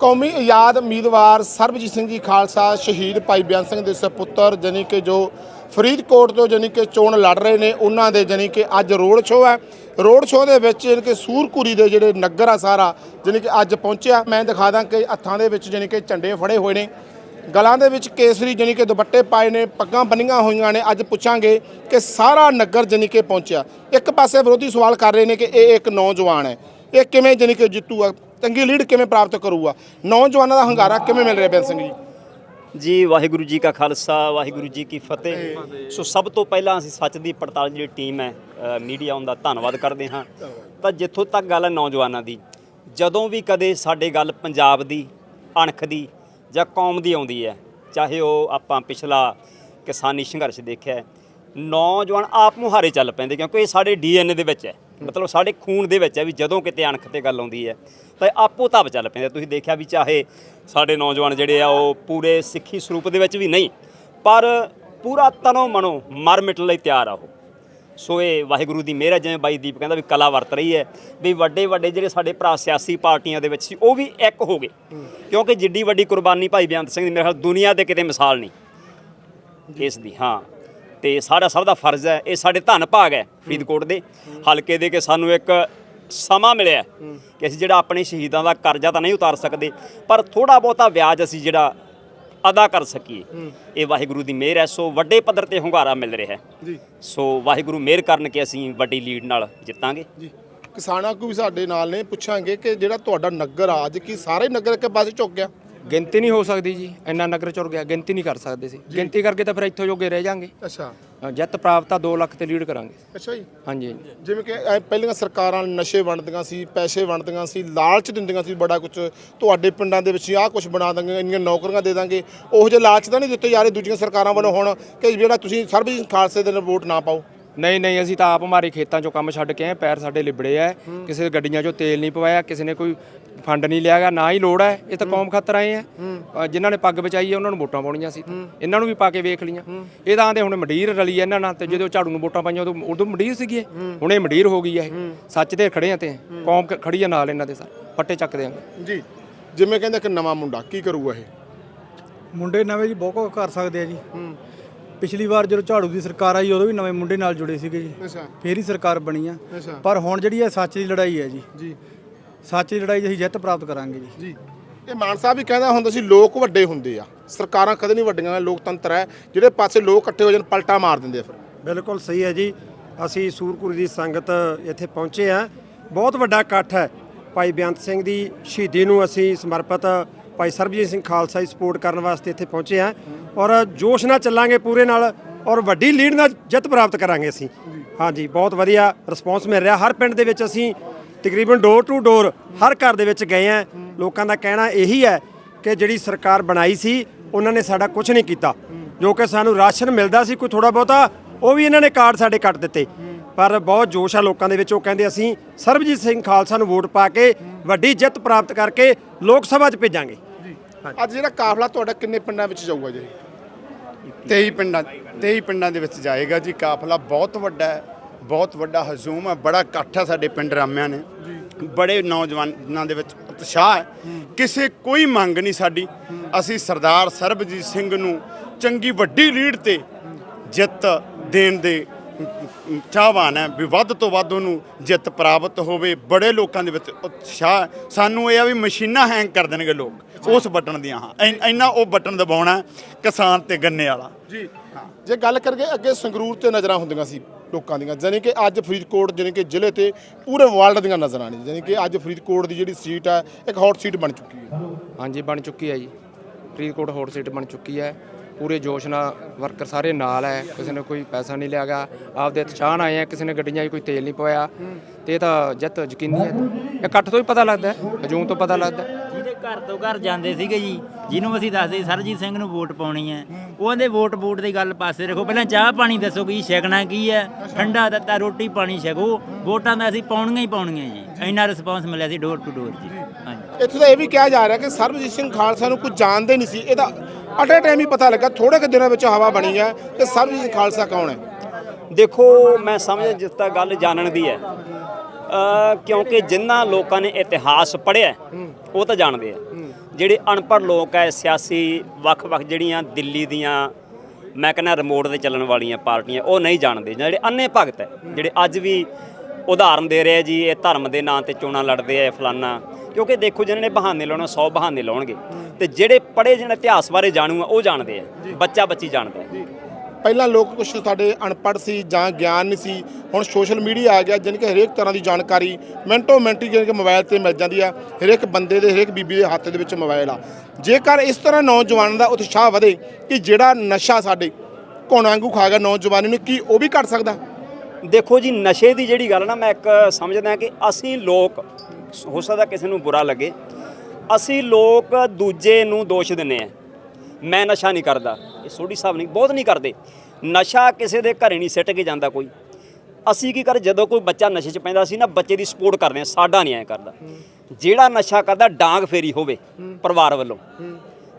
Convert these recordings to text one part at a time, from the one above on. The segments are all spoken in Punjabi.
ਕੌਮੀ ਆਜ਼ਾਦ ਉਮੀਦਵਾਰ ਸਰਬਜੀਤ ਸਿੰਘ ਜੀ ਖਾਲਸਾ ਸ਼ਹੀਦ ਭਾਈ ਬਿਆਨ ਸਿੰਘ ਦੇ ਸੁਪੁੱਤਰ ਜਾਣੀ ਕਿ ਜੋ ਫਰੀਦਕੋਟ ਤੋਂ ਜਾਣੀ ਕਿ ਚੋਣ ਲੜ ਰਹੇ ਨੇ, ਉਹਨਾਂ ਦੇ ਜਾਣੀ ਕਿ ਅੱਜ ਰੋਡ ਸ਼ੋਅ ਹੈ। ਰੋਡ ਸ਼ੋਅ ਦੇ ਵਿੱਚ ਜਾਣੀ ਕਿ ਸੂਰਕੁਰੀ ਦੇ ਜਿਹੜੇ ਨਗਰ ਆ ਸਾਰਾ, ਜਾਣੀ ਕਿ ਅੱਜ ਪਹੁੰਚਿਆ। ਮੈਂ ਦਿਖਾ ਦਾਂ ਕਿ ਹੱਥਾਂ ਦੇ ਵਿੱਚ ਜਾਣੀ ਕਿ ਝੰਡੇ ਫੜੇ ਹੋਏ ਨੇ। ਗਲਾਂ ਦੇ ਵਿੱਚ ਕੇਸਰੀ ਜਾਣੀ ਕਿ ਦੁਪੱਟੇ ਪਾਏ ਨੇ, ਪੱਗਾਂ ਬੰਨੀਆਂ ਹੋਈਆਂ ਨੇ। ਅੱਜ ਪੁੱਛਾਂਗੇ ਕਿ ਸਾਰਾ ਨਗਰ ਜਾਣੀ ਕਿ ਪਹੁੰਚਿਆ। ਇੱਕ ਪਾਸੇ ਵਿਰੋਧੀ ਸਵਾਲ ਕਰ ਰਹੇ ਨੇ ਕਿ ਇਹ ਇੱਕ ਨੌਜਵਾਨ ਹੈ। ਇਹ ਕਿਵੇਂ ਜਾਣੀ ਕਿ ਜਿੱਤੂਗਾ? ਚੰਗੀ ਲੀਡ ਕਿਵੇਂ ਪ੍ਰਾਪਤ ਕਰੂਗਾ? ਨੌਜਵਾਨਾਂ ਦਾ ਹੰਗਾਰਾ ਕਿਵੇਂ ਮਿਲ ਰਿਹਾ ਬੇਨ ਸਿੰਘ ਜੀ? ਜੀ ਵਾਹਿਗੁਰੂ ਜੀ ਕਾ ਖਾਲਸਾ ਵਾਹਿਗੁਰੂ ਜੀ ਕੀ ਫਤਿਹ। ਸੋ ਸਭ ਤੋਂ ਪਹਿਲਾਂ ਅਸੀਂ ਸੱਚ ਦੀ ਪੜਤਾਲ ਜਿਹੜੀ ਟੀਮ ਹੈ ਅ, ਮੀਡੀਆ ਉਹਦਾ ਧੰਨਵਾਦ ਕਰਦੇ ਹਾਂ। ਤਾਂ ਜਿੱਥੋਂ ਤੱਕ ਗੱਲ ਹੈ ਨੌਜਵਾਨਾਂ ਦੀ ਜਦੋਂ ਵੀ ਕਦੇ ਸਾਡੇ ਗੱਲ ਪੰਜਾਬ ਦੀ ਅਣਖ ਦੀ ਜਾਂ ਕੌਮ ਦੀ ਆਉਂਦੀ ਹੈ ਚਾਹੇ ਉਹ ਆਪਾਂ ਪਿਛਲਾ ਕਿਸਾਨੀ ਸੰਘਰਸ਼ ਦੇਖਿਆ ਨੌਜਵਾਨ ਆਪ ਮੁਹਾਰੇ ਚੱਲ ਪੈਂਦੇ ਕਿਉਂਕਿ ਇਹ ਸਾਡੇ ਡੀਐਨਏ ਦੇ ਵਿੱਚ ਹੈ। ਮਤਲਬ ਸਾਡੇ ਖੂਨ ਦੇ ਵਿੱਚ ਹੈ ਵੀ ਜਦੋਂ ਕਿਤੇ ਅਣਖ ਤੇ ਗੱਲ ਆਉਂਦੀ ਹੈ ਤਾਂ ਆਪੋ ਧਾਪ ਚੱਲ ਪੈਂਦੇ ਤੁਸੀਂ ਦੇਖਿਆ ਵੀ ਚਾਹੇ ਸਾਡੇ ਨੌਜਵਾਨ ਜਿਹੜੇ ਆ ਉਹ ਪੂਰੇ ਸਿੱਖੀ ਸਰੂਪ ਦੇ ਵਿੱਚ ਵੀ ਨਹੀਂ ਪਰ ਪੂਰਾ ਤਨੋਂ ਮਨੋਂ ਮਰ ਮਿਟਣ ਲਈ ਤਿਆਰ ਆ ਉਹ। ਸੋ ਇਹ ਵਾਹਿਗੁਰੂ ਦੀ ਮਿਹਰ ਜਿਵੇਂ ਬਾਈ ਦੀਪ ਕਹਿੰਦਾ ਵੀ ਕਲਾ ਵਰਤ ਰਹੀ ਹੈ ਵੀ ਵੱਡੇ ਵੱਡੇ ਜਿਹੜੇ ਸਾਡੇ ਭਰਾ ਸਿਆਸੀ ਪਾਰਟੀਆਂ ਦੇ ਵਿੱਚ ਸੀ ਉਹ ਵੀ ਇੱਕ ਹੋ ਗਏ। ਕਿਉਂਕਿ ਜਿੱਡੀ ਵੱਡੀ ਕੁਰਬਾਨੀ ਭਾਈ ਬੇਅੰਤ ਸਿੰਘ ਦੀ ਮੇਰੇ ਖਿਆਲ ਦੁਨੀਆ ਤੇ ਕਿਤੇ ਮਿਸਾਲ ਨਹੀਂ। ਇਸ ਦੀ ਹਾਂ। ਤੇ ਸਾਡਾ ਸਭ ਦਾ ਫਰਜ਼ ਹੈ ਇਹ ਸਾਡੇ ਧੰਨ ਭਾਗ ਹੈ ਫਰੀਦਕੋਟ ਦੇ। ਹਲਕੇ ਦੇ ਕਿ ਸਾਨੂੰ ਇੱਕ ਸਮਾਂ ਮਿਲਿਆ ਕਿ ਅਸੀਂ ਜਿਹੜਾ ਆਪਣੇ ਸ਼ਹੀਦਾਂ ਦਾ ਕਰਜ਼ਾ ਤਾਂ ਨਹੀਂ ਉਤਾਰ ਸਕਦੇ ਪਰ ਥੋੜਾ ਬਹੁਤਾ ਵਿਆਜ ਅਸੀਂ ਜਿਹੜਾ ਅਦਾ ਕਰ ਸਕੀਏ। ਇਹ ਵਾਹਿਗੁਰੂ ਦੀ ਮਿਹਰ ਹੈ ਸੋ ਵੱਡੇ ਪੱਧਰ ਤੇ ਹੁੰਗਾਰਾ ਮਿਲ ਰਿਹਾ ਹੈ। ਜੀ। ਸੋ ਵਾਹਿਗੁਰੂ ਮਿਹਰ ਕਰਨ ਕਿ ਅਸੀਂ ਵੱਡੀ ਲੀਡ ਨਾਲ ਜਿੱਤਾਂਗੇ। ਜੀ। ਕਿਸਾਨਾਂ ਕੋ ਵੀ ਸਾਡੇ ਨਾਲ ਨੇ ਪੁੱਛਾਂਗੇ ਕਿ ਜਿਹੜਾ ਤੁਹਾਡਾ ਨਗਰ ਆ ਅੱਜ ਕੀ ਸਾਰੇ ਨਗਰ ਇੱਕ ਪਾਸੇ ਝੁੱਕ ਗਿਆ? ਗਿਣਤੀ ਨਹੀਂ ਹੋ ਸਕਦੀ ਜੀ ਇੰਨਾ ਨਗਰ ਚੁਰ ਗਿਆ ਗਿਣਤੀ ਨਹੀਂ ਕਰ ਸਕਦੇ ਸੀ। ਗਿਣਤੀ ਕਰਕੇ ਤਾਂ ਫਿਰ ਇੱਥੋਂ ਜੋਗੇ ਰਹਿ ਜਾਾਂਗੇ। ਅੱਛਾ। ਜਿੱਤ ਪ੍ਰਾਪਤ ਆ 2 ਲੱਖ ਤੇ ਲੀਡ ਕਰਾਂਗੇ। ਅੱਛਾ ਜੀ। ਹਾਂਜੀ ਜਿਵੇਂ ਕਿ ਇਹ ਪਹਿਲੀਆਂ ਸਰਕਾਰਾਂ ਨਸ਼ੇ ਵੰਡਦੀਆਂ ਸੀ ਪੈਸੇ ਵੰਡਦੀਆਂ ਸੀ ਲਾਲਚ ਦਿੰਦੀਆਂ ਸੀ ਬੜਾ ਕੁਝ ਤੁਹਾਡੇ ਪਿੰਡਾਂ ਦੇ ਵਿੱਚ ਆਹ ਕੁਝ ਬਣਾ ਦਾਂਗੇ ਇੰਨੀਆਂ ਨੌਕਰੀਆਂ ਦੇ ਦਾਂਗੇ। ਉਹੋ ਜਿਹੇ ਲਾਲਚ ਤਾਂ ਨਹੀਂ ਦਿੱਤੇ ਜਾ ਰਹੇ ਦੂਜੀਆਂ ਸਰਕਾਰਾਂ ਵੱਲੋਂ ਹੁਣ ਕਿ ਜਿਹੜਾ ਤੁਸੀਂ ਸਰਬਜੀਤ ਖਾਲਸੇ ਦੇ ਨਾਲ ਵੋਟ ਨਾ ਪਾਓ। ਨਹੀਂ ਨਹੀਂ ਅਸੀਂ ਤਾਂ ਆਪ ਮਾਰੇ ਖੇਤਾਂ ਚੋਂ ਕੰਮ ਛੱਡ ਕੇ ਆਏ ਪੈਰ ਸਾਡੇ ਲਿਬੜੇ ਆ ਕਿਸੇ ਗੱਡੀਆਂ ਚੋਂ ਤੇਲ ਨਹੀਂ ਪਵਾਇਆ ਕਿਸੇ ਨੇ ਕੋਈ ਫੰਡ ਨਹੀਂ ਲਿਆਗਾ ਨਾ ਹੀ ਲੋੜ ਹੈ ਇਹ ਤਾਂ ਕੌਮ ਖਾਤਰ ਆਏ ਆ ਜਿਨ੍ਹਾਂ ਨੇ ਪੱਗ ਬਚਾਈ ਹੈ ਉਹਨਾਂ ਨੂੰ ਵੋਟਾਂ ਪਾਉਣੀਆਂ ਸੀ। ਇਹਨਾਂ ਨੂੰ ਵੀ ਪਾ ਕੇ ਵੇਖ ਲੀਆਂ ਇਹ ਤਾਂ ਆਂਦੇ ਹੁਣ ਮੰਡੀਰ ਰਲੀ ਹੈ ਇਹਨਾਂ ਨਾਲ ਤੇ ਜਦੋਂ ਝਾੜੂ ਨੂੰ ਵੋਟਾਂ ਪਾਈਆਂ ਉਦੋਂ ਉਦੋਂ ਮੰਡੀਰ ਸੀਗੀ ਹੁਣ ਇਹ ਮੰਡੀਰ ਹੋ ਗਈ ਹੈ ਇਹ। ਸੱਚ ਤੇ ਖੜੇ ਆ ਤੇ ਕੌਮ ਖੜੀ ਆ ਨਾਲ ਇਹਨਾਂ ਦੇ ਸਰ। ਫੱਟੇ ਚੱਕਦੇ ਆ ਜੀ ਜਿਵੇਂ ਕਹਿੰਦੇ ਕਿ ਨਵਾਂ ਮੁੰਡਾ ਕੀ ਕਰੂਗਾ ਇਹ? ਮੁੰਡੇ ਨਵੇਂ ਜੀ ਬਹੁਤ ਕੁਝ ਕਰ ਸਕਦੇ ਆ ਜੀ। ਪਿਛਲੀ ਵਾਰ ਜਦੋਂ ਝਾੜੂ ਦੀ ਸਰਕਾਰ ਆਈ ਉਦੋਂ ਵੀ ਨਵੇਂ ਮੁੰਡੇ ਨਾਲ ਜੁੜੇ ਸੀਗੇ ਜੀ। ਅੱਛਾ। ਫੇਰ ਹੀ ਸਰਕਾਰ ਬਣੀ ਆ। ਅੱਛਾ। ਪਰ ਹੁਣ ਜਿਹੜੀ ਇਹ ਸੱਚ ਦੀ ਲੜਾਈ ਹੈ ਜੀ ਜੀ। ਸੱਚ ਦੀ ਲੜਾਈ 'ਚ ਅਸੀਂ ਜਿੱਤ ਪ੍ਰਾਪਤ ਕਰਾਂਗੇ ਜੀ। ਜੀ। ਇਹ ਮਾਨ ਸਾਹਿਬ ਵੀ ਕਹਿੰਦਾ ਹੁੰਦਾ ਸੀ ਲੋਕ ਵੱਡੇ ਹੁੰਦੇ ਆ। ਸਰਕਾਰਾਂ ਕਦੇ ਨਹੀਂ ਵੱਡੀਆਂ ਲੋਕਤੰਤਰ ਹੈ। ਜਿਹੜੇ ਪਾਸੇ ਲੋਕ ਇਕੱਠੇ ਹੋ ਜਾਣ ਪਲਟਾ ਮਾਰ ਦਿੰਦੇ ਆ ਫਿਰ। ਬਿਲਕੁਲ ਸਹੀ ਹੈ ਜੀ। ਅਸੀਂ ਸੂਰਪੁਰੀ ਦੀ ਸੰਗਤ ਇੱਥੇ ਪਹੁੰਚੇ ਆ ਬਹੁਤ ਵੱਡਾ ਇਕੱਠ ਹੈ। ਭਾਈ ਬੇਅੰਤ ਸਿੰਘ ਦੀ ਸ਼ਹੀਦੀ ਨੂੰ ਅਸੀਂ ਸਮਰਪਿਤ ਭਾਈ ਸਰਬਜੀਤ ਸਿੰਘ ਖਾਲਸਾ ਦੀ ਸਪੋਰਟ ਕਰਨ ਵਾਸਤੇ ਇੱਥੇ ਪਹੁੰਚੇ ਆ ਔਰ ਜੋਸ਼ ਨਾਲ ਚੱਲਾਂਗੇ ਪੂਰੇ ਨਾਲ ਔਰ ਵੱਡੀ ਲੀਡ ਨਾਲ ਜਿੱਤ ਪ੍ਰਾਪਤ ਕਰਾਂਗੇ ਅਸੀਂ। ਹਾਂਜੀ, ਬਹੁਤ ਵਧੀਆ ਰਿਸਪੌਂਸ ਮਿਲ ਰਿਹਾ। ਹਰ ਪਿੰਡ ਦੇ ਵਿੱਚ ਅਸੀਂ ਤਕਰੀਬਨ ਡੋਰ ਟੂ ਡੋਰ ਹਰ ਘਰ ਦੇ ਵਿੱਚ ਗਏ ਆ ਲੋਕਾਂ ਦਾ ਕਹਿਣਾ ਇਹੀ ਹੈ ਕਿ ਜਿਹੜੀ ਸਰਕਾਰ ਬਣਾਈ ਸੀ, ਉਹਨਾਂ ਨੇ ਸਾਡਾ ਕੁਝ ਨਹੀਂ ਕੀਤਾ। ਜੋ ਕਿ ਸਾਨੂੰ ਰਾਸ਼ਨ ਮਿਲਦਾ ਸੀ, ਕੋਈ ਥੋੜਾ ਬਹੁਤਾ, ਉਹ ਵੀ ਇਹਨਾਂ ਨੇ ਕਾਰਡ ਸਾਡੇ ਕੱਟ ਦਿੱਤੇ। ਪਰ ਬਹੁਤ ਜੋਸ਼ ਆ ਲੋਕਾਂ ਦੇ ਵਿੱਚ। ਉਹ ਕਹਿੰਦੇ ਅਸੀਂ ਸਰਬਜੀਤ ਸਿੰਘ ਖਾਲਸਾ ਨੂੰ ਵੋਟ ਪਾ ਕੇ ਵੱਡੀ ਜਿੱਤ ਪ੍ਰਾਪਤ ਕਰਕੇ ਲੋਕ ਸਭਾ 'ਚ ਭੇਜਾਂਗੇ। ਅੱਜ ਜਿਹੜਾ ਕਾਫਲਾ ਤੁਹਾਡਾ ਕਿੰਨੇ ਪਿੰਡਾਂ ਵਿੱਚ ਜਾਊਗਾ ਜੀ? 23 ਪਿੰਡਾਂ 23 ਪਿੰਡਾਂ ਦੇ ਵਿੱਚ ਜਾਏਗਾ ਜੀ। ਕਾਫਲਾ ਬਹੁਤ ਵੱਡਾ ਹੈ ਬਹੁਤ ਵੱਡਾ ਹਜੂਮ ਹੈ ਬੜਾ ਇਕੱਠ ਹੈ ਸਾਡੇ ਪਿੰਡ ਰਾਮਿਆਂ ਨੇ। ਬੜੇ ਨੌਜਵਾਨਾਂ ਦੇ ਵਿੱਚ ਉਤਸ਼ਾਹ ਹੈ। ਕਿਸੇ ਕੋਈ ਮੰਗ ਨਹੀਂ ਸਾਡੀ। ਅਸੀਂ ਸਰਦਾਰ ਸਰਬਜੀਤ ਸਿੰਘ ਨੂੰ ਚੰਗੀ ਵੱਡੀ ਲੀਡ ਤੇ ਜਿੱਤ ਦੇਣ ਦੇ ਚਾਹਵਾਨ ਹੈ ਵੀ ਵੱਧ ਤੋਂ ਵੱਧ ਉਹਨੂੰ ਜਿੱਤ ਪ੍ਰਾਪਤ ਹੋਵੇ ਬੜੇ ਲੋਕਾਂ ਦੇ ਵਿੱਚ ਉਤਸ਼ਾਹ। ਸਾਨੂੰ ਇਹ ਆ ਵੀ ਮਸ਼ੀਨਾਂ ਹੈਂਗ ਕਰ ਦੇਣਗੇ ਲੋਕ ਉਸ ਬਟਨ ਦੀਆਂ ਹਾਂ। ਇਨ- ਇੰਨਾ ਉਹ ਬਟਨ ਦਬਾਉਣਾ ਕਿਸਾਨ ਤੇ ਗੰਨੇ ਵਾਲਾ। ਜੀ। ਜੇ ਗੱਲ ਕਰੀਏ ਅੱਗੇ ਸੰਗਰੂਰ ਤੇ ਨਜ਼ਰਾਂ ਹੁੰਦੀਆਂ ਸੀ ਲੋਕਾਂ ਦੀਆਂ ਜਾਣੀ ਕਿ ਅੱਜ ਫਰੀਦਕੋਟ ਜਾਣੀ ਕਿ ਜ਼ਿਲ੍ਹੇ ਤੇ ਪੂਰੇ ਵਰਲਡ ਦੀਆਂ ਨਜ਼ਰਾਂ ਨੇ ਜਾਣੀ ਕਿ ਅੱਜ ਫਰੀਦਕੋਟ ਦੀ ਜਿਹੜੀ ਸੀਟ ਹੈ ਇੱਕ ਹੌਟ ਸੀਟ ਬਣ ਚੁੱਕੀ ਹੈ। ਹਾਂਜੀ ਬਣ ਚੁੱਕੀ ਹੈ ਜੀ। ਫਰੀਦਕੋਟ ਹੌਟ ਸੀਟ ਬਣ ਚੁੱਕੀ ਹੈ। ਪੂਰੇ ਜੋਸ਼ ਨਾਲ ਵਰਕਰ ਸਾਰੇ ਨਾਲ ਹੈ ਕਿਸੇ ਨੇ ਕੋਈ ਪੈਸਾ ਨਹੀਂ ਲਿਆਗਾ ਆਪਦੇ ਉਤਸ਼ਾਹ ਨਾਲ ਆਏ ਆ ਕਿਸੇ ਨੇ ਗੱਡੀਆਂ 'ਚ ਕੋਈ ਤੇਲ ਨਹੀਂ ਪਵਾਇਆ। ਤੇ ਇਹ ਤਾਂ ਜਿੱਤ ਯਕੀਨੀ ਹੈ। ਇਕੱਠ ਤੋਂ ਹੀ ਪਤਾ ਲੱਗਦਾ ਹੈ ਹਜੂਮ ਤੋਂ ਪਤਾ ਲੱਗਦਾ ਹੈ। ਜਿਹਦੇ ਘਰ ਤੋਂ ਘਰ ਜਾਂਦੇ ਸੀਗੇ ਜੀ ਜਿਹਨੂੰ ਅਸੀਂ ਦੱਸਦੇ ਸਰਜੀਤ ਸਿੰਘ ਨੂੰ ਵੋਟ ਪਾਉਣੀ ਹੈ। ਉਹਦੇ ਵੋਟ ਵੋਟ ਦੀ ਗੱਲ ਪਾਸੇ ਰੱਖੋ। ਪਹਿਲਾਂ ਚਾਹ ਪਾਣੀ ਦੱਸੋ ਕੀ ਛਕਣਾ ਕੀ ਹੈ? ਠੰਡਾ ਦਿੱਤਾ ਰੋਟੀ ਪਾਣੀ ਛਕੋ। ਵੋਟਾਂ ਦਾ ਅਸੀਂ ਪਾਉਣੀਆਂ ਹੀ ਪਾਉਣੀਆਂ ਜੀ। ਇੰਨਾ ਰਿਸਪਾਂਸ ਮਿਲਿਆ ਸੀ ਡੋਰ ਟੂ ਡੋਰ ਜੀ ਹਾਂਜੀ। ਇੱਥੇ ਤਾਂ ਇਹ ਵੀ ਕਿਹਾ ਜਾ ਰਿਹਾ ਕਿ ਸਰਬਜੀਤ ਸਿੰਘ ਖਾਲਸਾ ਨੂੰ ਕੋਈ ਜਾਣਦੇ ਨਹੀਂ ਸੀ। ਇਹਦਾ ਅਟੇ ਟਾਈਮ ਹੀ ਪਤਾ ਲੱਗਾ ਥੋੜੇ ਕੁ ਦਿਨਾਂ ਵਿੱਚ ਹਵਾ ਬਣੀ ਹੈ ਕਿ ਸਰਬਜੀਤ ਖਾਲਸਾ ਕੌਣ ਹੈ? ਦੇਖੋ ਮੈਂ ਸਮਝਦਾ ਜਿਸ ਤੱਕ ਗੱਲ ਜਾਣਨ ਦੀ ਹੈ। ਕਿਉਂਕਿ ਜਿਨ੍ਹਾਂ ਲੋਕਾਂ ਨੇ ਇਤਿਹਾਸ ਪੜ੍ਹਿਆ ਉਹ ਤਾਂ ਜਾਣਦੇ ਆ। ਜਿਹੜੇ ਅਨਪੜ੍ਹ ਲੋਕ ਹੈ ਸਿਆਸੀ ਵੱਖ-ਵੱਖ ਜਿਹੜੀਆਂ ਦਿੱਲੀ ਦੀਆਂ ਮੈਂ ਕਹਿੰਦਾ ਰਿਮੋਟ ਤੇ ਚੱਲਣ ਵਾਲੀਆਂ ਪਾਰਟੀਆਂ ਉਹ ਨਹੀਂ ਜਾਣਦੇ। ਜਿਹੜੇ ਅੰਨੇ ਭਗਤ ਹੈ ਜਿਹੜੇ ਅੱਜ ਵੀ ਉਦਾਹਰਨ ਦੇ ਰਹੇ ਜੀ ਇਹ ਧਰਮ ਦੇ ਨਾਂ ਤੇ ਚੋਣਾਂ ਲੜਦੇ ਆ ਫਲਾਨਾ। ਕਿਉਂਕਿ ਦੇਖੋ ਜਿਹਨਾਂ ਨੇ ਬਹਾਨੇ ਲਾਉਣਾ 100 ਬਹਾਨੇ ਲਾਉਣਗੇ। ਤੇ ਜਿਹੜੇ ਪੜ੍ਹੇ ਜਿਹਨਾਂ ਇਤਿਹਾਸ ਬਾਰੇ ਜਾਣੂ ਆ ਉਹ ਜਾਣਦੇ ਆ। ਬੱਚਾ ਬੱਚੀ ਜਾਣਦਾ ਹੈ ਪਹਿਲਾਂ ਲੋਕ ਕੁਝ ਸਾਡੇ ਅਨਪੜ੍ਹ ਸੀ ਜਾਂ ਗਿਆਨ ਨਹੀਂ ਸੀ ਹੁਣ ਸੋਸ਼ਲ ਮੀਡੀਆ ਆ ਗਿਆ ਜਾਣੀ ਕਿ ਹਰੇਕ ਤਰ੍ਹਾਂ ਦੀ ਜਾਣਕਾਰੀ ਮਿੰਟੋ ਮਿੰਟ ਹੀ ਜਾਣੀ ਕਿ ਮੋਬਾਈਲ ਤੇ ਮਿਲ ਜਾਂਦੀ ਆ ਹਰੇਕ ਬੰਦੇ ਦੇ ਹਰੇਕ ਬੀਬੀ ਦੇ ਹੱਥ ਦੇ ਵਿੱਚ ਮੋਬਾਈਲ ਆ। ਜੇਕਰ ਇਸ ਤਰ੍ਹਾਂ ਨੌਜਵਾਨ ਦਾ ਉਤਸ਼ਾਹ ਵਧੇ ਕਿ ਜਿਹੜਾ ਨਸ਼ਾ ਸਾਡੇ ਘੋਣਾ ਵਾਂਗੂ ਖਾ ਗਿਆ ਨੌਜਵਾਨੀ ਨੂੰ ਕੀ ਉਹ ਵੀ ਘਟ ਸਕਦਾ? ਦੇਖੋ ਜੀ ਨਸ਼ੇ ਦੀ ਜਿਹੜੀ ਗੱਲ ਨਾ ਮੈਂ ਇੱਕ ਸਮਝਦਾ ਕਿ ਅਸੀਂ ਲੋਕ ਹੋ ਸਕਦਾ ਕਿਸੇ ਨੂੰ ਬੁਰਾ ਲੱਗੇ ਅਸੀਂ ਲੋਕ ਦੂਜੇ ਨੂੰ ਦੋਸ਼ ਦਿੰਨੇ ਆ ਮੈਂ ਨਸ਼ਾ ਨਹੀਂ ਕਰਦਾ। ਇਹ ਸੋਢੀ ਸਾਹਿਬ ਨਹੀਂ ਬਹੁਤ ਨਹੀਂ ਕਰਦੇ। ਨਸ਼ਾ ਕਿਸੇ ਦੇ ਘਰੇ ਨਹੀਂ ਸਿੱਟ ਕੇ ਜਾਂਦਾ ਕੋਈ। ਅਸੀਂ ਕੀ ਕਰ ਜਦੋਂ ਕੋਈ ਬੱਚਾ ਨਸ਼ੇ 'ਚ ਪੈਂਦਾ ਸੀ ਨਾ ਬੱਚੇ ਦੀ ਸਪੋਰਟ ਕਰਦੇ ਆ ਸਾਡਾ ਨਹੀਂ ਐ ਕਰਦਾ। ਜਿਹੜਾ ਨਸ਼ਾ ਕਰਦਾ ਡਾਂਗ ਫੇਰੀ ਹੋਵੇ ਪਰਿਵਾਰ ਵੱਲੋਂ।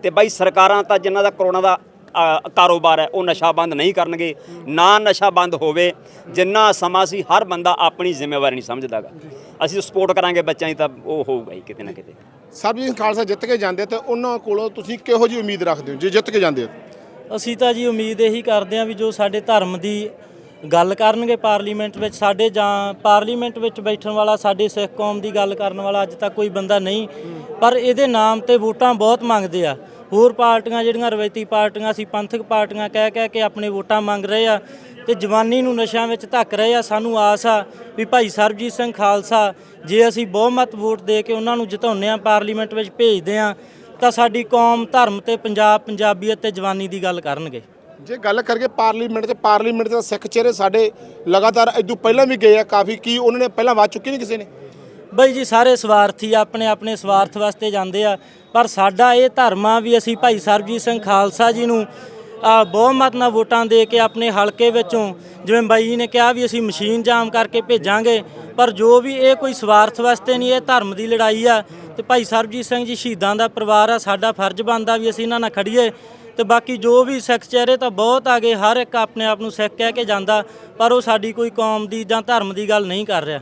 ਤੇ ਬਾਈ ਸਰਕਾਰਾਂ ਤਾਂ ਜਿਨ੍ਹਾਂ ਦਾ ਕਰੋਨਾ ਦਾ ਕਾਰੋਬਾਰ ਹੈ ਉਹ ਨਸ਼ਾ ਬੰਦ ਨਹੀਂ ਕਰਨਗੇ। ਨਾ ਨਸ਼ਾ ਬੰਦ ਹੋਵੇ ਜਿੰਨਾ ਸਮਾਂ ਸੀ ਹਰ ਬੰਦਾ ਆਪਣੀ ਜ਼ਿੰਮੇਵਾਰੀ ਨਹੀਂ ਸਮਝਦਾਗਾ। ਅਸੀਂ ਸਪੋਰਟ ਕਰਾਂਗੇ ਬੱਚਿਆਂ ਦੀ ਤਾਂ ਉਹ ਹੋਊਗਾ ਹੀ ਕਿਤੇ ਨਾ ਕਿਤੇ। ਸਰਬਜੀਤ ਸਿੰਘ ਖਾਲਸਾ ਜਿੱਤ ਕੇ ਜਾਂਦੇ ਤੇ ਉਹਨਾਂ ਕੋਲੋਂ ਤੁਸੀਂ ਕਿਹੋ ਜਿਹੀ ਉਮੀਦ ਰੱਖਦੇ ਹੋ ਜੇ ਜਿੱਤ ਕੇ ਜਾਂਦੇ ਹੋ ਅਸੀਂ ਤਾਂ ਜੀ ਉਮੀਦ ਇਹੀ ਕਰਦੇ ਹਾਂ ਵੀ ਜੋ ਸਾਡੇ ਧਰਮ ਦੀ ਗੱਲ ਕਰਨਗੇ ਪਾਰਲੀਮੈਂਟ ਵਿੱਚ ਸਾਡੇ ਜਾਂ ਪਾਰਲੀਮੈਂਟ ਵਿੱਚ ਬੈਠਣ ਵਾਲਾ ਸਾਡੇ ਸਿੱਖ ਕੌਮ ਦੀ ਗੱਲ ਕਰਨ ਵਾਲਾ ਅੱਜ ਤੱਕ ਕੋਈ ਬੰਦਾ ਨਹੀਂ। ਪਰ ਇਹਦੇ ਨਾਮ ਤੇ ਵੋਟਾਂ ਬਹੁਤ ਮੰਗਦੇ ਆ। ਹੋਰ ਪਾਰਟੀਆਂ ਜਿਹੜੀਆਂ ਰਵਾਇਤੀ ਪਾਰਟੀਆਂ ਸੀ, ਪੰਥਕ ਪਾਰਟੀਆਂ ਕਹਿ ਕਹਿ ਕੇ ਆਪਣੇ ਵੋਟਾਂ ਮੰਗ ਰਹੇ ਆ ਤੇ ਜਵਾਨੀ ਨੂੰ ਨਸ਼ਿਆਂ ਵਿੱਚ ਧੱਕ ਰਹੇ ਆ, ਸਾਨੂੰ ਆਸ ਆ ਵੀ ਭਾਈ ਸਰਬਜੀਤ ਸਿੰਘ ਖਾਲਸਾ ਜੇ ਅਸੀਂ ਬਹੁਮਤ ਵੋਟ ਦੇ ਕੇ ਉਹਨਾਂ ਨੂੰ ਜਿਤਾਉਂਦੇ ਆ, ਪਾਰਲੀਮੈਂਟ ਵਿੱਚ ਭੇਜਦੇ ਆ, ਤਾਂ ਸਾਡੀ ਕੌਮ, ਧਰਮ ਤੇ ਪੰਜਾਬ, ਪੰਜਾਬੀਅਤ ਤੇ ਜਵਾਨੀ ਦੀ ਗੱਲ ਕਰਨਗੇ। ਜੇ ਗੱਲ ਕਰਕੇ ਪਾਰਲੀਮੈਂਟ 'ਚ ਪਾਰਲੀਮੈਂਟ ਦੇ ਸਿੱਖ ਚਿਹਰੇ ਸਾਡੇ ਲਗਾਤਾਰ ਇਦੋਂ ਪਹਿਲਾਂ ਵੀ ਗਏ ਆ ਕਾਫੀ, ਕੀ ਉਹਨਾਂ ਨੇ ਪਹਿਲਾਂ ਵਾਚ ਚੁੱਕੀ ਨਹੀਂ ਕਿਸੇ ਨੇ? ਬਈ ਜੀ, ਸਾਰੇ ਸਵਾਰਥੀ ਆਪਣੇ ਆਪਣੇ ਸਵਾਰਥ ਵਾਸਤੇ ਜਾਂਦੇ ਆ। ਪਰ ਸਾਡਾ ਇਹ ਧਰਮ ਆ ਵੀ ਅਸੀਂ ਭਾਈ ਸਰਬਜੀਤ ਸਿੰਘ ਖਾਲਸਾ ਜੀ ਨੂੰ ਬਹੁਮਤ ਨਾਲ ਵੋਟਾਂ ਦੇ ਕੇ ਆਪਣੇ ਹਲਕੇ ਵਿੱਚੋਂ, ਜਿਵੇਂ ਬਾਈ ਜੀ ਨੇ ਕਿਹਾ ਵੀ ਅਸੀਂ ਮਸ਼ੀਨ ਜਾਮ ਕਰਕੇ ਭੇਜਾਂਗੇ, ਪਰ ਜੋ ਵੀ ਇਹ ਕੋਈ ਸਵਾਰਥ ਵਾਸਤੇ ਨਹੀਂ, ਇਹ ਧਰਮ ਦੀ ਲੜਾਈ ਆ। ਤੇ ਭਾਈ ਸਰਬਜੀਤ ਸਿੰਘ ਜੀ ਸ਼ਹੀਦਾਂ ਦਾ ਪਰਿਵਾਰ ਆ, ਸਾਡਾ ਫਰਜ਼ ਬਣਦਾ ਵੀ ਅਸੀਂ ਇਹਨਾਂ ਨਾਲ ਖੜੀਏ ਤੇ ਬਾਕੀ ਜੋ ਵੀ ਸਿੱਖ ਚਿਹਰੇ ਤਾਂ ਬਹੁਤ ਆ ਗਏ ਹਰ ਇੱਕ ਆਪਣੇ ਆਪ ਨੂੰ ਸਿੱਖ ਕਹਿ ਕੇ ਜਾਂਦਾ, ਪਰ ਉਹ ਸਾਡੀ ਕੋਈ ਕੌਮ ਦੀ ਜਾਂ ਧਰਮ ਦੀ ਗੱਲ ਨਹੀਂ ਕਰ ਰਿਹਾ।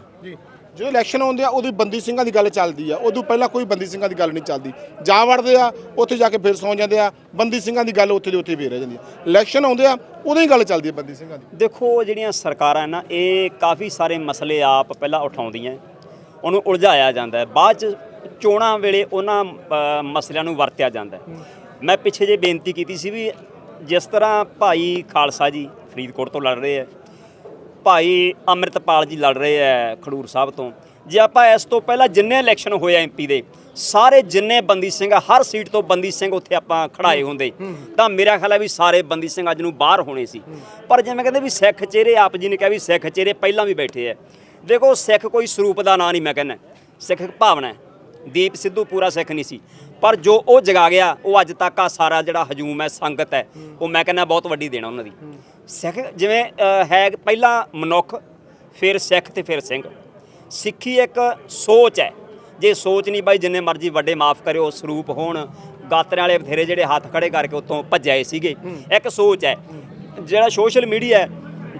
ਜਦੋਂ ਇਲੈਕਸ਼ਨ ਆਉਂਦੇ ਆ, ਉਦੋਂ ਬੰਦੀ ਸਿੰਘਾਂ ਦੀ ਗੱਲ ਚੱਲਦੀ ਆ। ਉਦੋਂ ਪਹਿਲਾਂ ਕੋਈ ਬੰਦੀ ਸਿੰਘਾਂ ਦੀ ਗੱਲ ਨਹੀਂ ਚੱਲਦੀ। ਜਾ ਵੜਦੇ ਆ, ਉੱਥੇ ਜਾ ਕੇ ਫਿਰ ਸੌਂ ਜਾਂਦੇ ਆ। ਬੰਦੀ ਸਿੰਘਾਂ ਦੀ ਗੱਲ ਉੱਥੇ ਦੇ ਉੱਥੇ ਫੇਰ ਰਹਿ ਜਾਂਦੀ ਆ। ਇਲੈਕਸ਼ਨ ਆਉਂਦੇ ਆ, ਉਦੋਂ ਹੀ ਗੱਲ ਚੱਲਦੀ ਆ ਬੰਦੀ ਸਿੰਘਾਂ ਦੀ। ਦੇਖੋ ਜਿਹੜੀਆਂ ਸਰਕਾਰਾਂ ਨਾ, ਇਹ ਕਾਫੀ ਸਾਰੇ ਮਸਲੇ ਆਪ ਪਹਿਲਾਂ ਉਠਾਉਂਦੀਆਂ ਉਹਨੂੰ ਉਲਝਾਇਆ ਜਾਂਦਾ ਹੈ ਬਾਅਦ ਚ ਚੋਣਾਂ ਵੇਲੇ ਉਹਨਾਂ ਮਸਲਿਆਂ ਨੂੰ ਵਰਤਿਆ ਜਾਂਦਾ ਮੈਂ ਪਿੱਛੇ ਜੇ ਬੇਨਤੀ ਕੀਤੀ ਸੀ ਵੀ ਜਿਸ ਤਰ੍ਹਾਂ ਭਾਈ ਖਾਲਸਾ ਜੀ ਫਰੀਦਕੋਟ ਤੋਂ ਲੜ ਰਹੇ ਹੈ ਭਾਈ ਅੰਮ੍ਰਿਤਪਾਲ ਜੀ ਲੜ ਰਹੇ ਹੈ ਖਡੂਰ ਸਾਹਿਬ ਤੋਂ। ਜੇ ਆਪਾਂ ਇਸ ਤੋਂ ਪਹਿਲਾਂ ਜਿੰਨੇ ਇਲੈਕਸ਼ਨ ਹੋਏ ਐਮਪੀ ਦੇ ਸਾਰੇ ਜਿੰਨੇ ਬੰਦੀ ਸਿੰਘ ਆ, ਹਰ ਸੀਟ ਤੋਂ ਬੰਦੀ ਸਿੰਘ ਉੱਥੇ ਆਪਾਂ ਖੜਾਏ ਹੁੰਦੇ। ਤਾਂ ਮੇਰਾ ਖਿਆਲ ਹੈ ਵੀ ਸਾਰੇ ਬੰਦੀ ਸਿੰਘ ਅੱਜ ਨੂੰ ਬਾਹਰ ਹੋਣੇ ਸੀ। ਪਰ ਜਿਵੇਂ ਕਹਿੰਦੇ ਵੀ ਸਿੱਖ ਚਿਹਰੇ ਆਪ ਜੀ ਨੇ ਕਿਹਾ ਵੀ ਸਿੱਖ ਚਿਹਰੇ ਪਹਿਲਾਂ ਵੀ ਬੈਠੇ ਐ। ਦੇਖੋ ਸਿੱਖ ਕੋਈ ਸਰੂਪ ਦਾ ਨਾਂ ਨਹੀਂ ਮੈਂ ਕਹਿੰਦਾ। ਸਿੱਖ ਇੱਕ ਭਾਵਨਾ ਹੈ ਦੀਪ ਸਿੱਧੂ ਪੂਰਾ ਸਿੱਖ ਨਹੀਂ ਸੀ। ਪਰ ਜੋ ਉਹ ਜਗਾ ਗਿਆ, ਉਹ ਅੱਜ ਤੱਕ ਆ ਸਾਰਾ ਜਿਹੜਾ ਹਜੂਮ ਹੈ, ਸੰਗਤ ਹੈ, ਉਹ ਮੈਂ ਕਹਿੰਦਾ ਬਹੁਤ ਵੱਡੀ ਦੇਣਾ ਉਹਨਾਂ ਦੀ। ਸਿੱਖ ਜਿਵੇਂ ਹੈ ਪਹਿਲਾਂ ਮਨੁੱਖ, ਫਿਰ ਸਿੱਖ ਤੇ ਫਿਰ ਸਿੰਘ। ਸਿੱਖੀ ਇੱਕ ਸੋਚ ਹੈ। ਜੇ ਸੋਚ ਨਹੀਂ ਬਾਈ, ਜਿੰਨੇ ਮਰਜ਼ੀ ਵੱਡੇ ਮਾਫ ਕਰਿਓ, ਸਰੂਪ ਹੋਣ ਗਾਤਰੇ ਵਾਲੇ ਬਥੇਰੇ ਜਿਹੜੇ ਹੱਥ ਖੜੇ ਕਰਕੇ ਉੱਥੋਂ ਭੱਜੇ ਸੀਗੇ। ਇੱਕ ਸੋਚ ਹੈ। ਜਿਹੜਾ ਸੋਸ਼ਲ ਮੀਡੀਆ ਹੈ,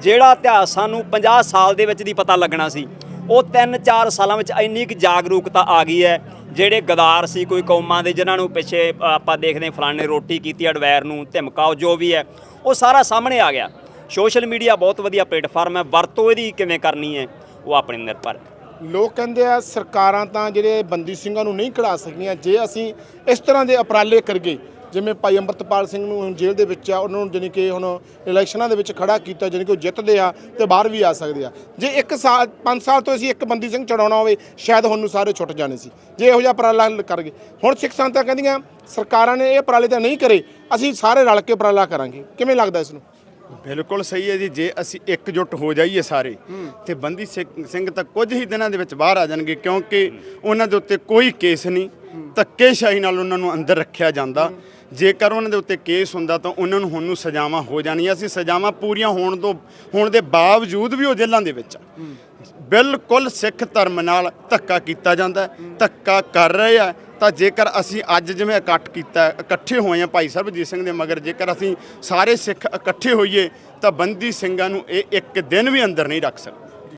ਜਿਹੜਾ ਇਤਿਹਾਸ ਸਾਨੂੰ 50 ਸਾਲ ਦੇ ਵਿੱਚ ਦੀ ਪਤਾ ਲੱਗਣਾ ਸੀ, ਉਹ 3-4 ਸਾਲਾਂ ਵਿੱਚ ਇੰਨੀ ਕੁ ਜਾਗਰੂਕਤਾ ਆ ਗਈ ਹੈ। ਜਿਹੜੇ ਗਦਾਰ ਸੀ, ਕੋਈ ਕੌਮਾਂ ਦੇ, ਜਿਨ੍ਹਾਂ ਨੂੰ ਪਿੱਛੇ ਆਪਾਂ ਦੇਖਦੇ ਹਾਂ, ਫਲਾਣੇ ਰੋਟੀ ਕੀਤੀ, ਅਡਵੈਰ ਨੂੰ ਧਮਕਾਓ ਜੋ ਵੀ ਹੈ, ਉਹ ਸਾਰਾ ਸਾਹਮਣੇ ਆ ਗਿਆ। ਸੋਸ਼ਲ ਮੀਡੀਆ ਬਹੁਤ ਵਧੀਆ ਪਲੇਟਫਾਰਮ ਹੈ, ਵਰਤੋਂ ਇਹਦੀ ਕਿਵੇਂ ਕਰਨੀ ਹੈ, ਉਹ ਆਪਣੇ ਨਿਰਭਰ ਹੈ। ਲੋਕ ਕਹਿੰਦੇ ਆ, ਸਰਕਾਰਾਂ ਤਾਂ ਜਿਹੜੇ ਬੰਦੀ ਸਿੰਘਾਂ ਨੂੰ ਨਹੀਂ ਕਢਾ ਸਕਦੀਆਂ, ਜੇ ਅਸੀਂ ਇਸ ਤਰ੍ਹਾਂ ਦੇ ਉਪਰਾਲੇ ਕਰਗੇ ਜਿਵੇਂ ਭਾਈ ਅੰਮ੍ਰਿਤਪਾਲ ਸਿੰਘ ਨੂੰ ਹੁਣ ਜੇਲ੍ਹ ਦੇ ਵਿੱਚ ਆ ਉਹਨਾਂ ਨੂੰ ਜਾਣੀ ਕਿ ਹੁਣ ਇਲੈਕਸ਼ਨਾਂ ਦੇ ਵਿੱਚ ਖੜਾ ਕੀਤਾ ਜਾਣੀ ਕਿ ਉਹ ਜਿੱਤਦੇ ਆ ਤੇ ਬਾਹਰ ਵੀ ਆ ਸਕਦੇ ਆ। ਜੇ ਇੱਕ ਸਾਲ 5 ਸਾਲ ਤੋਂ ਅਸੀਂ ਇੱਕ ਬੰਦੀ ਸਿੰਘ ਚੜਾਉਣਾ ਹੋਵੇ ਸ਼ਾਇਦ ਹੁਣ ਨੂੰ ਸਾਰੇ ਛੁੱਟ ਜਾਣੇ ਸੀ। ਜੇ ਇਹੋ ਜਿਹਾ ਉਪਰਾਲਾ ਕਰਗੇ ਹੁਣ ਸਿੱਖ ਸੰਗਤਾਂ ਕਹਿੰਦੀਆਂ ਸਰਕਾਰਾਂ ਨੇ ਇਹ ਉਪਰਾਲੇ ਤਾਂ ਨਹੀਂ ਕਰੇ ਅਸੀਂ ਸਾਰੇ ਰਲ ਕੇ ਉਪਰਾਲਾ ਕਰਾਂਗੇ। ਕਿਵੇਂ ਲੱਗਦਾ ਇਸ ਨੂੰ? ਬਿਲਕੁਲ ਸਹੀ ਹੈ ਜੀ ਜੇ ਅਸੀਂ ਇਕਜੁੱਟ ਹੋ ਜਾਈਏ ਸਾਰੇ ਤੇ ਬੰਦੀ ਸਿੰਘ ਤਾਂ ਕੁਝ ਹੀ ਦਿਨਾਂ ਦੇ ਵਿੱਚ ਬਾਹਰ ਆ ਜਾਣਗੇ ਕਿਉਂਕਿ ਉਹਨਾਂ ਦੇ ਉੱਤੇ ਕੋਈ ਕੇਸ ਨਹੀਂ ਧੱਕੇਸ਼ਾਹੀ ਨਾਲ ਉਹਨਾਂ ਨੂੰ ਅੰਦਰ ਰੱਖਿਆ ਜਾਂਦਾ। ਜੇਕਰ ਉਹਨਾਂ ਦੇ ਉੱਤੇ ਕੇਸ ਹੁੰਦਾ ਤਾਂ ਉਹਨਾਂ ਨੂੰ ਹੁਣ ਨੂੰ ਸਜ਼ਾਵਾਂ ਹੋ ਜਾਣੀਆਂ ਸੀ, ਸਜ਼ਾਵਾਂ ਪੂਰੀਆਂ ਹੋਣ ਤੋਂ, ਹੋਣ ਦੇ ਬਾਵਜੂਦ ਵੀ ਉਹ ਜੇਲ੍ਹਾਂ ਦੇ ਵਿੱਚ ਆ। ਬਿਲਕੁਲ ਸਿੱਖ ਧਰਮ ਨਾਲ ਧੱਕਾ ਕੀਤਾ ਜਾਂਦਾ ਧੱਕਾ ਕਰ ਰਹੇ ਆ। ਤਾਂ ਜੇਕਰ ਅਸੀਂ ਅੱਜ ਜਿਵੇਂ ਇਕੱਠ ਕੀਤਾ, ਇਕੱਠੇ ਹੋਏ ਆ ਭਾਈ ਸਰਬਜੀਤ ਸਿੰਘ ਦੇ ਮਗਰ, ਜੇਕਰ ਅਸੀਂ ਸਾਰੇ ਸਿੱਖ ਇਕੱਠੇ ਹੋਈਏ, ਤਾਂ ਬੰਦੀ ਸਿੰਘਾਂ ਨੂੰ ਇਹ ਇੱਕ ਦਿਨ ਵੀ ਅੰਦਰ ਨਹੀਂ ਰੱਖ ਸਕਦੇ।